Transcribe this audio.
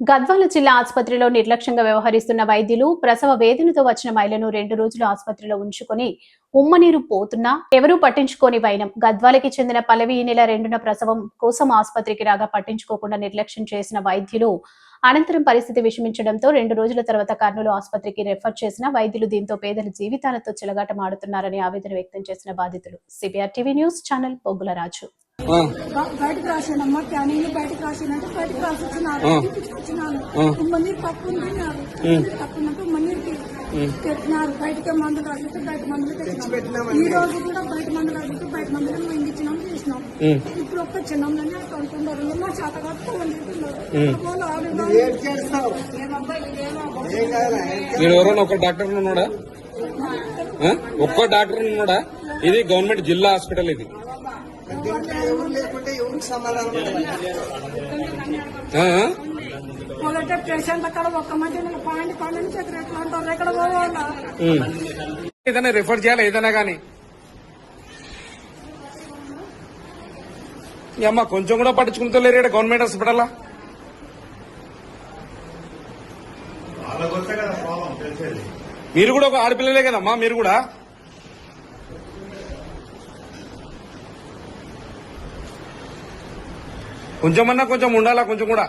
గద్వాల జిల్లా ఆసుపత్రిలో నిర్లక్ష్యంగా వ్యవహరిస్తున్న వైద్యులు ప్రసవ వేదనతో వచ్చిన మహిళను రెండు రోజులు ఆసుపత్రిలో ఉంచుకొని ఉమ్మనీరు పోతున్నా ఎవరూ పట్టించుకోని వైనం. గద్వాలకి చెందిన పల్లవి ఈ నెల రెండున ప్రసవం కోసం ఆసుపత్రికి రాగా పట్టించుకోకుండా నిర్లక్ష్యం చేసిన వైద్యులు అనంతరం పరిస్థితి విషమించడంతో రెండు రోజుల తర్వాత కర్నూలు ఆసుపత్రికి రెఫర్ చేసిన వైద్యులు దీంతో పేదల జీవితాలతో చెలగాటమాడుతున్నారని ఆవేదన వ్యక్తం చేసిన బాధితులు. CBR TV news channel Poggula Raju బయటకు రాసానమ్మా క్యానింగ్ బయటకు రాసానంటే బయటకు రాసి వచ్చినారు వచ్చినాను. ఉమ్మని పప్పు తిన్నారు పప్పు ఉన్నట్టు ఉమ్మనీరుకి పెట్టినారు బయటకే మందులు రాసితే బయట మందులు పెట్టినాం ఈ రోజు కూడా బయట మందులు రాసితే బయట మందులు మేము ఇంగిచ్చినాం చేసినాం. ఇప్పుడు ఒక్క చిన్నంలోనే అంటున్నారు మా చేత ఎవరైనా ఒక డాక్టర్ ఉన్నాడా? ఒక్క డాక్టర్ ఉన్నాడా? ఇది గవర్నమెంట్ జిల్లా హాస్పిటల్ ఇది. ఎవరు లేకుంటే ఎవరికి సమాధానం ఆ? మొదట పేషెంట్ అక్కడ ఒక్క మధ్య పాయింట్ పన్నెండు చక్కెర ఎట్లా అంటారు ఎక్కడ పోవాలా? ఉమ్. ఏదైనా రిఫర్ చేయాలి? ఏదైనా కానీ అమ్మ కొంచెం కూడా పట్టించుకుంటలేరు ఈడ గవర్నమెంట్ హాస్పిటల్ మీరు కూడా ఒక ఆడపిల్లలే కదమ్మా మీరు కూడా? కొంచెమన్నా కొంచెం ఉండాలా కొంచెం కూడా?